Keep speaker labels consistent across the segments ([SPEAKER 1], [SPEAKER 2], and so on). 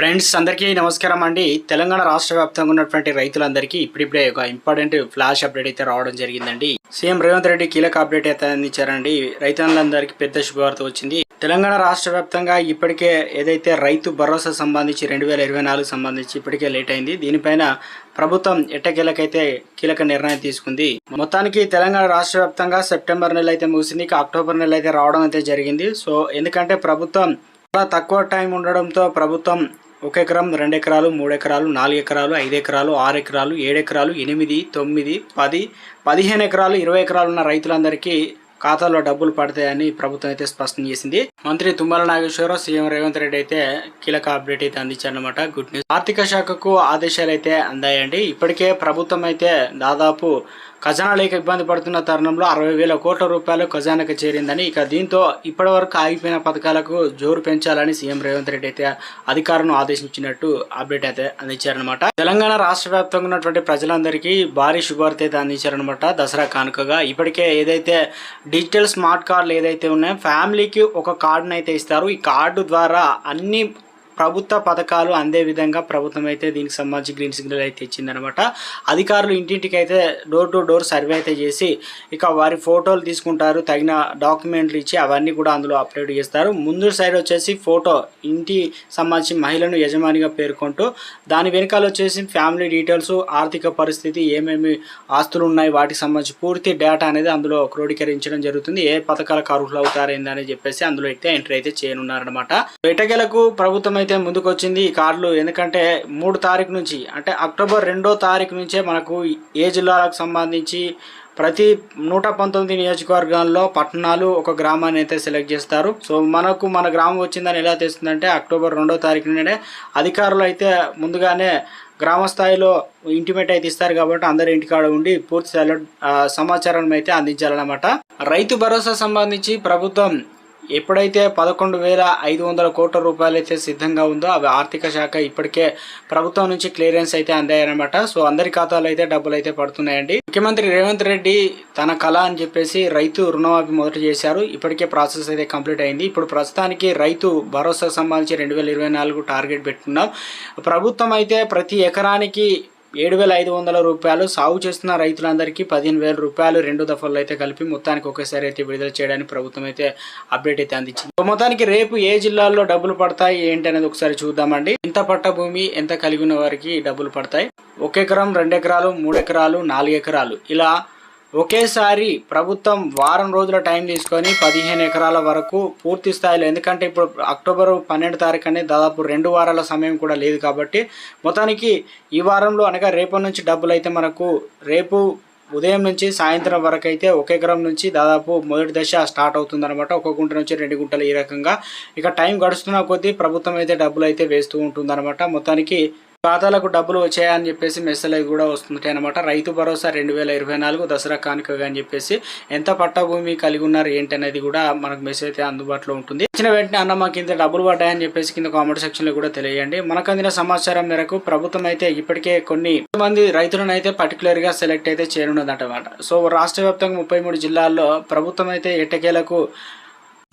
[SPEAKER 1] Friends అందరికీ నమస్కారం అండి. తెలంగాణ రాష్ట్ర వ్యాప్తంగా ఉన్నటువంటి రైతులందరికీ ఇప్పుడిప్పుడే ఒక ఇంపార్టెంట్ ఫ్లాష్ అప్డేట్ అయితే రావడం జరిగిందండి. సీఎం రేవంత్ రెడ్డి కీలక అప్డేట్ అయితే అందించారండి. రైతులందరికీ పెద్ద శుభవార్త వచ్చింది. తెలంగాణ రాష్ట్ర వ్యాప్తంగా ఇప్పటికే ఏదైతే రైతు భరోసా సంబంధించి రెండు వేల ఇరవై నాలుగు సంబంధించి ఇప్పటికే లేట్ అయింది. దీనిపైన ప్రభుత్వం ఎట్టకేలకైతే కీలక నిర్ణయం తీసుకుంది. మొత్తానికి తెలంగాణ రాష్ట్ర వ్యాప్తంగా సెప్టెంబర్ నెల అయితే ముగిసింది. అక్టోబర్ నెల అయితే రావడం అయితే జరిగింది. సో ఎందుకంటే ప్రభుత్వం చాలా తక్కువ టైం ఉండడంతో ప్రభుత్వం ఒక ఎకరం రెండు ఎకరాలు మూడు ఎకరాలు నాలుగు ఎకరాలు ఐదు ఎకరాలు ఆరు ఎకరాలు ఏడు ఎకరాలు ఎనిమిది తొమ్మిది పది పదిహేను ఎకరాలు ఇరవై ఎకరాలు ఉన్న రైతులందరికీ ఖాతాలో డబ్బులు పడతాయని ప్రభుత్వం అయితే స్పష్టం చేసింది. మంత్రి తుమ్మల నాగేశ్వరరావు సీఎం రేవంత్ రెడ్డి అయితే కీలక అప్డేట్ అయితే అందించారనమాట గుడ్ న్యూస్. ఆర్థిక శాఖకు ఆదేశాలు అయితే అందాయండి. ఇప్పటికే ప్రభుత్వం అయితే దాదాపు ఖజానా లేక ఇబ్బంది పడుతున్న తరుణంలో అరవై వేల కోట్ల రూపాయలు ఖజానాకు చేరిందని ఇక దీంతో ఇప్పటి వరకు ఆగిపోయిన పథకాలకు జోరు పెంచాలని సీఎం రేవంత్ రెడ్డి అయితే అధికారులను ఆదేశించినట్టు అప్డేట్ అయితే అందించారనమాట తెలంగాణ రాష్ట్ర వ్యాప్తంగా ఉన్నటువంటి ప్రజలందరికీ భారీ శుభార్త అయితే అందించారనమాట దసరా కానుకగా. ఇప్పటికే ఏదైతే డిజిటల్ స్మార్ట్ కార్డులు ఏదైతే ఉన్నాయో ఫ్యామిలీకి ఒక కార్డును అయితే ఇస్తారు. ఈ కార్డు ద్వారా అన్ని ప్రభుత్వ పథకాలు అందే విధంగా ప్రభుత్వం అయితే దీనికి సంబంధించి గ్రీన్ సిగ్నల్ అయితే ఇచ్చిందనమాట అధికారులు ఇంటింటికి అయితే డోర్ టు డోర్ సర్వే అయితే చేసి ఇక వారి ఫోటోలు తీసుకుంటారు తగిన డాక్యుమెంట్లు ఇచ్చి అవన్నీ కూడా అందులో అప్లోడ్ చేస్తారు. ముందు సైడ్ వచ్చేసి ఫోటో ఇంటి సంబంధించి మహిళను యజమానిగా పేర్కొంటూ దాని వెనకాల వచ్చేసి ఫ్యామిలీ డీటెయిల్స్ ఆర్థిక పరిస్థితి ఏమేమి ఆస్తులు ఉన్నాయి వాటికి సంబంధించి పూర్తి డేటా అనేది అందులో క్రోడీకరించడం జరుగుతుంది. ఏ పథకాలకు అర్హులు అవుతారేందని చెప్పేసి అందులో అయితే ఎంట్రీ అయితే చేయనున్నారనమాట. ఎటకెలకు ప్రభుత్వం అయితే ముందుకు వచ్చింది ఈ కార్డులు ఎందుకంటే మూడు తారీఖు నుంచి అంటే అక్టోబర్ రెండో తారీఖు నుంచే మనకు ఏ జిల్లాలకు సంబంధించి ప్రతి నూట పంతొమ్మిది నియోజకవర్గాల్లో పట్టణాలు ఒక గ్రామాన్ని అయితే సెలెక్ట్ చేస్తారు. సో మనకు మన గ్రామం వచ్చిందని ఎలా తెలుస్తుందంటే అక్టోబర్ రెండో తారీఖు నుండే అధికారులు అయితే ముందుగానే గ్రామ స్థాయిలో ఇంటిమేట్ అయితే ఇస్తారు కాబట్టి అందరి ఇంటికాడ ఉండి పూర్తి సమాచారం అయితే అందించాలన్నమాట. రైతు భరోసా సంబంధించి ప్రభుత్వం ఎప్పుడైతే పదకొండు వేల ఐదు వందల కోట్ల రూపాయలు అయితే సిద్ధంగా ఉందో అవి ఆర్థిక శాఖ ఇప్పటికే ప్రభుత్వం నుంచి క్లియరెన్స్ అయితే అందాయన్నమాట. సో అందరి ఖాతాలో అయితే డబ్బులు అయితే పడుతున్నాయండి. ముఖ్యమంత్రి రేవంత్ రెడ్డి తన కళ అని చెప్పేసి రైతు రుణమాఫీ మొదట చేశారు. ఇప్పటికే ప్రాసెస్ అయితే కంప్లీట్ అయింది. ఇప్పుడు ప్రస్తుతానికి రైతు భరోసా సంబంధించి రెండు వేల ఇరవై నాలుగు టార్గెట్ పెట్టుకున్నాం ప్రభుత్వం అయితే ప్రతి ఎకరానికి ఏడు వేల ఐదు వందల రూపాయలు సాగు చేస్తున్న రైతులందరికీ పదిహేను వేల రూపాయలు రెండు దఫల్లో అయితే కలిపి మొత్తానికి ఒకేసారి అయితే విడుదల చేయడానికి ప్రభుత్వం అయితే అప్డేట్ అయితే అందించింది. మొత్తానికి రేపు ఏ జిల్లాల్లో డబ్బులు పడతాయి ఏంటి అనేది ఒకసారి చూద్దామండి. ఎంత పట్ట భూమి ఎంత కలిగి ఉన్న వారికి డబ్బులు పడతాయి? ఒక ఎకరం రెండు ఎకరాలు మూడు ఎకరాలు నాలుగు ఎకరాలు. ఇలా ఒకేసారి ప్రభుత్వం వారం రోజుల టైం తీసుకొని పదిహేను ఎకరాల వరకు పూర్తి స్థాయిలో ఎందుకంటే ఇప్పుడు అక్టోబర్ పన్నెండు తారీఖు అనేది దాదాపు రెండు వారాల సమయం కూడా లేదు కాబట్టి మొత్తానికి ఈ వారంలో అనగా రేపటి నుంచి డబ్బులు అయితే మనకు రేపు ఉదయం నుంచి సాయంత్రం వరకు అయితే ఒక ఎకరం నుంచి దాదాపు మొదటి దశ స్టార్ట్ అవుతుందన్నమాట. ఒక గుంట నుంచి రెండు గుంటలు ఈ రకంగా. ఇక టైం గడుస్తున్న కొద్దీ ప్రభుత్వం అయితే డబ్బులు అయితే వేస్తూ ఉంటుందన్నమాట. మొత్తానికి ఖాతాలకు డబ్బులు వచ్చాయని చెప్పేసి మెసేజ్ కూడా వస్తుంటాయి అనమాట రైతు భరోసా రెండు వేల ఇరవై నాలుగు దసరా కానుకగా అని చెప్పేసి ఎంత పట్టభూమి కలిగి ఉన్నారు ఏంటి అనేది కూడా మనకు మెసేజ్ అయితే అందుబాటులో ఉంటుంది. ఇచ్చిన వెంటనే అన్న మాకు ఇంత డబ్బులు పడ్డాయని చెప్పేసి కింద కామెంట్ సెక్షన్లో కూడా తెలియజేయండి. మనకు అందిన సమాచారం మేరకు ప్రభుత్వం అయితే ఇప్పటికే కొన్ని మంది రైతులను అయితే పర్టికులర్గా సెలెక్ట్ అయితే చేయనున్నదన్నమాట. సో రాష్ట్ర వ్యాప్తంగా ముప్పై మూడు జిల్లాల్లో ప్రభుత్వం అయితే ఎట్టకేలకు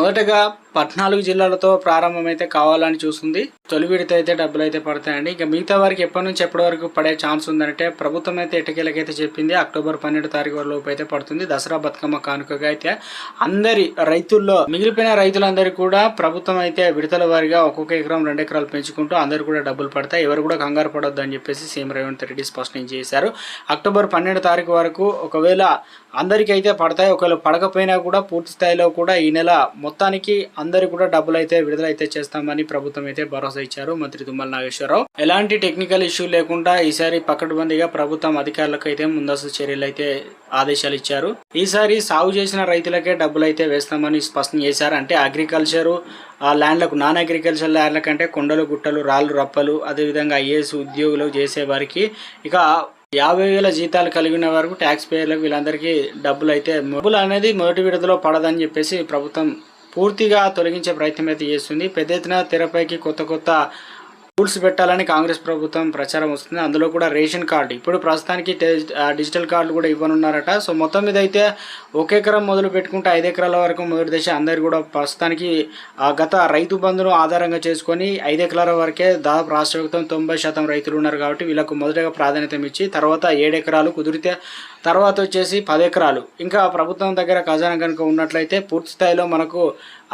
[SPEAKER 1] మొదటగా పద్నాలుగు జిల్లాలతో ప్రారంభమైతే కావాలని చూస్తుంది. తొలి విడత అయితే డబ్బులు అయితే పడతాయండి. ఇక మిగతా వారికి ఎప్పటి నుంచి ఎప్పటి వరకు పడే ఛాన్స్ ఉందంటే ప్రభుత్వం అయితే ఎటకేలకైతే చెప్పింది. అక్టోబర్ పన్నెండు తారీఖు లోపు అయితే పడుతుంది. దసరా బతుకమ్మ కానుకగా అయితే అందరి రైతుల్లో మిగిలిపోయిన రైతులందరికీ కూడా ప్రభుత్వం అయితే విడతల వారిగా ఒక్కొక్క ఎకరం రెండు ఎకరాలు పెంచుకుంటూ అందరు కూడా డబ్బులు పడతాయి. ఎవరు కూడా కంగారు పడొద్దు అని చెప్పేసి సీఎం రేవంత్ రెడ్డి స్పష్టం చేశారు. అక్టోబర్ పన్నెండు తారీఖు వరకు ఒకవేళ అందరికైతే అయితే పడతాయి. ఒకవేళ పడకపోయినా కూడా పూర్తి స్థాయిలో కూడా ఈ నెల మొత్తానికి అందరికి కూడా డబ్బులు అయితే విడుదల అయితే చేస్తామని ప్రభుత్వం అయితే భరోసా ఇచ్చారు మంత్రి తుమ్మల నాగేశ్వరరావు. ఎలాంటి టెక్నికల్ ఇష్యూ లేకుండా ఈసారి పకడ్బందీగా ప్రభుత్వం అధికారులకు అయితే ముందస్తు చర్యలు అయితే ఆదేశాలు ఇచ్చారు. ఈసారి సాగు చేసిన రైతులకే డబ్బులు అయితే వేస్తామని స్పష్టం చేశారు. అంటే అగ్రికల్చర్ ఆ ల్యాండ్లకు నాన్ అగ్రికల్చర్ ల్యాండ్ల కంటే కొండలు గుట్టలు రాళ్ళు రప్పలు అదేవిధంగా ఐఏఎస్ ఉద్యోగులు చేసే వారికి ఇక యాభై వేల జీతాలు కలిగిన వరకు ట్యాక్స్ పేయర్లకు వీళ్ళందరికీ డబ్బులు అయితే డబ్బులు అనేది మొదటి విడతలో పడదని చెప్పేసి ప్రభుత్వం పూర్తిగా తొలగించే ప్రయత్నం అయితే చేస్తుంది. పెద్ద ఎత్తున తెరపైకి కొత్త కొత్త రూల్స్ పెట్టాలని కాంగ్రెస్ ప్రభుత్వం ప్రచారం వస్తుంది. అందులో కూడా రేషన్ కార్డు. ఇప్పుడు ప్రస్తుతానికి డిజిటల్ కార్డులు కూడా ఇవ్వనున్నారట. సో మొత్తం మీద అయితే ఒక ఎకరం మొదలు పెట్టుకుంటే ఐదు ఎకరాల వరకు మొదటి దశ అందరు కూడా ప్రస్తుతానికి గత రైతు బంధును ఆధారంగా చేసుకొని ఐదు ఎకరాల వరకే దాదాపు రాష్ట్ర ప్రభుత్వం తొంభై శాతం రైతులు ఉన్నారు కాబట్టి వీళ్ళకు మొదటగా ప్రాధాన్యత ఇచ్చి తర్వాత ఏడు ఎకరాలు కుదిరితే తర్వాత వచ్చేసి పది ఎకరాలు ఇంకా ప్రభుత్వం దగ్గర ఖజానా కనుక ఉన్నట్లయితే పూర్తి స్థాయిలో మనకు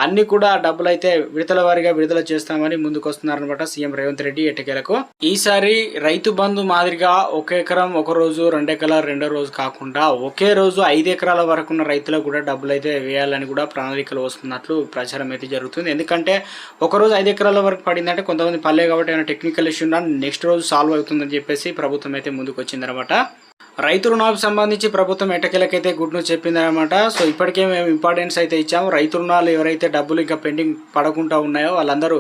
[SPEAKER 1] అన్ని కూడా డబ్బులు అయితే విడతల వారిగా విడుదల చేస్తామని ముందుకొస్తున్నారనమాట సీఎం రేవంత్ రెడ్డి ఎట్టకేలకు. ఈసారి రైతు బంధు మాదిరిగా ఒక ఎకరం ఒక రోజు రెండు ఎకరాలు రెండో రోజు కాకుండా ఒకే రోజు ఐదు ఎకరాల వరకు ఉన్న రైతులకు కూడా డబ్బులు అయితే వేయాలని కూడా ప్రణాళికలు వస్తున్నట్లు ప్రచారం అయితే జరుగుతుంది. ఎందుకంటే ఒక రోజు ఐదు ఎకరాల వరకు పడిందంటే కొంతమంది పల్లె కాబట్టి ఏమైనా టెక్నికల్ ఇష్యూ ఉన్నా నెక్స్ట్ రోజు సాల్వ్ అవుతుందని చెప్పేసి ప్రభుత్వం అయితే ముందుకు వచ్చిందనమాట రైతు రుణాలకు సంబంధించి ప్రభుత్వం ఎటకేలకైతే గుడ్ న్యూస్ చెప్పిందనమాట సో ఇప్పటికే మేము ఇంపార్టెన్స్ అయితే ఇచ్చాము. రైతు రుణాలు ఎవరైతే డబ్బులు ఇంకా పెండింగ్ పడకుండా ఉన్నాయో వాళ్ళందరూ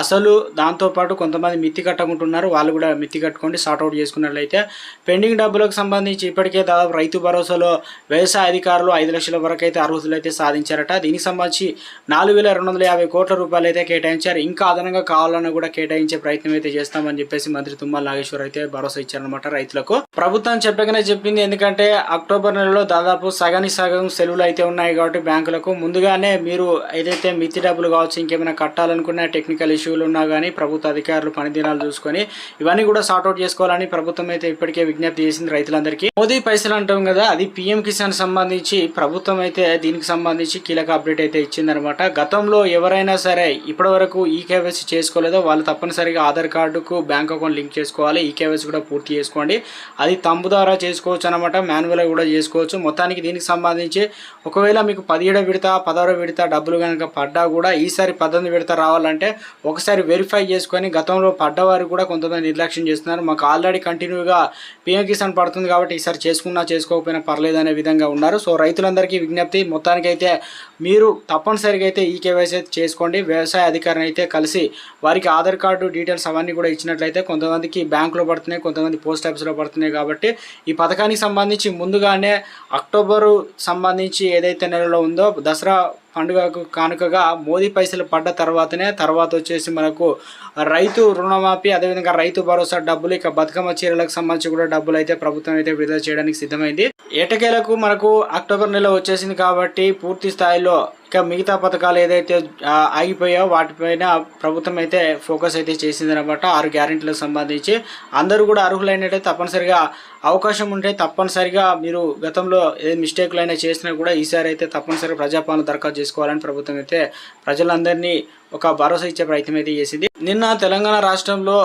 [SPEAKER 1] అసలు దాంతోపాటు కొంతమంది మిత్తి కట్టకుంటున్నారు. వాళ్ళు కూడా మిత్తి కట్టుకోండి సార్ట్అవుట్ చేసుకున్నట్లయితే పెండింగ్ డబ్బులకు సంబంధించి ఇప్పటికే దాదాపు రైతు భరోసాలో వ్యవసాయ అధికారులు ఐదు లక్షల వరకు అయితే అర్హతలు అయితే సాధించారట. దీనికి సంబంధించి నాలుగు వేల రెండు వందల యాభై కోట్ల రూపాయలు అయితే కేటాయించారు. ఇంకా అదనంగా కావాలన్నా కూడా కేటాయించే ప్రయత్నం అయితే చేస్తామని చెప్పేసి మంత్రి తుమ్మల నాగేశ్వర్ అయితే భరోసా ఇచ్చారనమాట రైతులకు. ప్రభుత్వం చెప్పగానే చెప్పింది. ఎందుకంటే అక్టోబర్ నెలలో దాదాపు సగానికి సగం సెలవులు అయితే ఉన్నాయి కాబట్టి బ్యాంకులకు. ముందుగానే మీరు ఏదైతే మిత్తి డబ్బులు కావచ్చు ఇంకేమైనా కట్టాలనుకున్న టెక్నికల్ ఇష్యూలు ఉన్నా కానీ ప్రభుత్వ అధికారులు పనిదినాలు చూసుకొని ఇవన్నీ కూడా సార్ట్అవుట్ చేసుకోవాలని ప్రభుత్వం అయితే ఇప్పటికే విజ్ఞప్తి చేసింది రైతులందరికీ. మోదీ పైసలు అంటాం కదా అది పీఎం కిసాన్ సంబంధించి ప్రభుత్వం అయితే దీనికి సంబంధించి కీలక అప్డేట్ అయితే ఇచ్చిందనమాట గతంలో ఎవరైనా సరే ఇప్పటి వరకు ఈ కేవైసీ చేసుకోలేదో వాళ్ళు తప్పనిసరిగా ఆధార్ కార్డుకు బ్యాంక్ అకౌంట్ లింక్ చేసుకోవాలి. ఈ కేవైసీ కూడా పూర్తి చేసుకోండి. అది తంబు ద్వారా చేసుకోవచ్చు అనమాట మాన్యువల్గా కూడా చేసుకోవచ్చు. మొత్తానికి దీనికి సంబంధించి ఒకవేళ మీకు పదిహేడో విడత పదహారో విడత డబ్బులు కనుక పడ్డా కూడా ఈసారి పద్దెనిమిది విడత రావాలంటే ఒకసారి వెరిఫై చేసుకొని గతంలో పడ్డవారు కూడా కొంతమంది నిర్లక్ష్యం చేస్తున్నారు. మాకు ఆల్రెడీ కంటిన్యూగా పిఎం కిసాన్ పడుతుంది కాబట్టి ఈసారి చేసుకున్నా చేసుకోకపోయినా పర్లేదు అనే విధంగా ఉన్నారు. సో రైతులందరికీ విజ్ఞప్తి మొత్తానికైతే మీరు తప్పనిసరిగా అయితే ఈ కేవైసీ అయితే చేసుకోండి. వ్యవసాయ అధికారిని అయితే కలిసి వారికి ఆధార్ కార్డు డీటెయిల్స్ అవన్నీ కూడా ఇచ్చినట్లయితే కొంతమందికి బ్యాంకులో పడుతున్నాయి కొంతమంది పోస్ట్ ఆఫీస్లో పడుతున్నాయి కాబట్టి ఈ పథకానికి సంబంధించి ముందుగానే అక్టోబరు సంబంధించి ఏదైతే నెలలో ఉందో దసరా పండుగకు కానుకగా మోదీ పైసలు పడ్డ తర్వాతనే తర్వాత వచ్చేసి మనకు రైతు రుణమాఫీ అదేవిధంగా రైతు భరోసా డబ్బులు ఇక బతుకమ్మ చీరలకు సంబంధించి కూడా డబ్బులు అయితే ప్రభుత్వం అయితే విడుదల చేయడానికి సిద్ధమైంది. ఏటకేలకు మనకు అక్టోబర్ నెల వచ్చేసింది కాబట్టి పూర్తి స్థాయిలో ఇంకా మిగతా పథకాలు ఏదైతే ఆగిపోయాయో వాటిపైన ప్రభుత్వం అయితే ఫోకస్ అయితే చేసింది అనమాట ఆరు గ్యారెంటీలకు సంబంధించి. అందరూ కూడా అర్హులైనట్టే తప్పనిసరిగా అవకాశం ఉంటే తప్పనిసరిగా మీరు గతంలో ఏ మిస్టేక్లు అయినా చేసినా కూడా ఈసారి అయితే తప్పనిసరిగా ప్రజాపాలన దరఖాస్తు చేసుకోవాలని ప్రభుత్వం అయితే ప్రజలందరినీ ఒక భరోసా ఇచ్చే ప్రయత్నం అయితే చేసింది. నిన్న తెలంగాణ రాష్ట్రంలో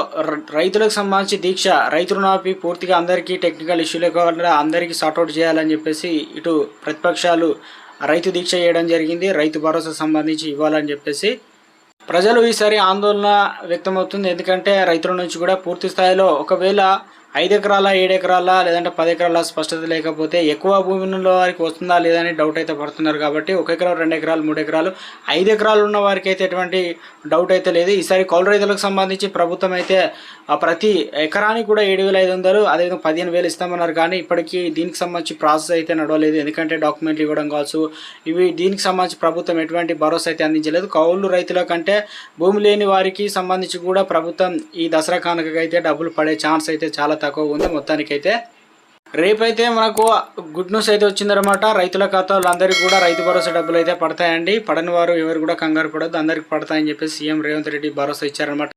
[SPEAKER 1] రైతులకు సంబంధించి దీక్ష రైతు రుణాపి పూర్తిగా అందరికీ టెక్నికల్ ఇష్యూలే కాకుండా అందరికీ సార్ట్అవుట్ చేయాలని చెప్పేసి ఇటు ప్రతిపక్షాలు రైతు దీక్ష చేయడం జరిగింది. రైతు భరోసా సంబంధించి ఇవ్వాలని చెప్పేసి ప్రజలు ఈసారి ఆందోళన వ్యక్తమవుతుంది. ఎందుకంటే రైతుల నుంచి కూడా పూర్తి స్థాయిలో ఒకవేళ ఐదు ఎకరాల ఏడు ఎకరాల లేదంటే పది ఎకరాల స్పష్టత లేకపోతే ఎక్కువ భూమి వారికి వస్తుందా లేదని డౌట్ అయితే పడుతున్నారు కాబట్టి ఒక ఎకరం రెండు ఎకరాలు మూడు ఎకరాలు ఐదు ఎకరాలు ఉన్న వారికి అయితే ఎటువంటి డౌట్ అయితే లేదు. ఈసారి కౌలు రైతులకు సంబంధించి ప్రభుత్వం అయితే ప్రతి ఎకరానికి కూడా ఏడు వేల ఐదు వందలు అదేవిధంగా పదిహేను వేలు ఇస్తామన్నారు. కానీ ఇప్పటికీ దీనికి సంబంధించి ప్రాసెస్ అయితే నడవలేదు. ఎందుకంటే డాక్యుమెంట్లు ఇవ్వడం కావచ్చు ఇవి దీనికి సంబంధించి ప్రభుత్వం ఎటువంటి భరోసా అయితే అందించలేదు. కౌలు రైతుల కంటే భూమి లేని వారికి సంబంధించి కూడా ప్రభుత్వం ఈ దసరా కానుకగా అయితే డబ్బులు పడే ఛాన్స్ అయితే చాలా తక్కువ ఉంది. మొత్తానికైతే రేపైతే మనకు గుడ్ న్యూస్ అయితే వచ్చిందనమాట రైతుల ఖాతాలు అందరికీ కూడా రైతు భరోసా డబ్బులు అయితే పడతాయండి. పడని వారు ఎవరు కూడా కంగారు పడద్దు. అందరికి పడతాయని చెప్పి సీఎం రేవంత్ రెడ్డి భరోసా ఇచ్చారనమాట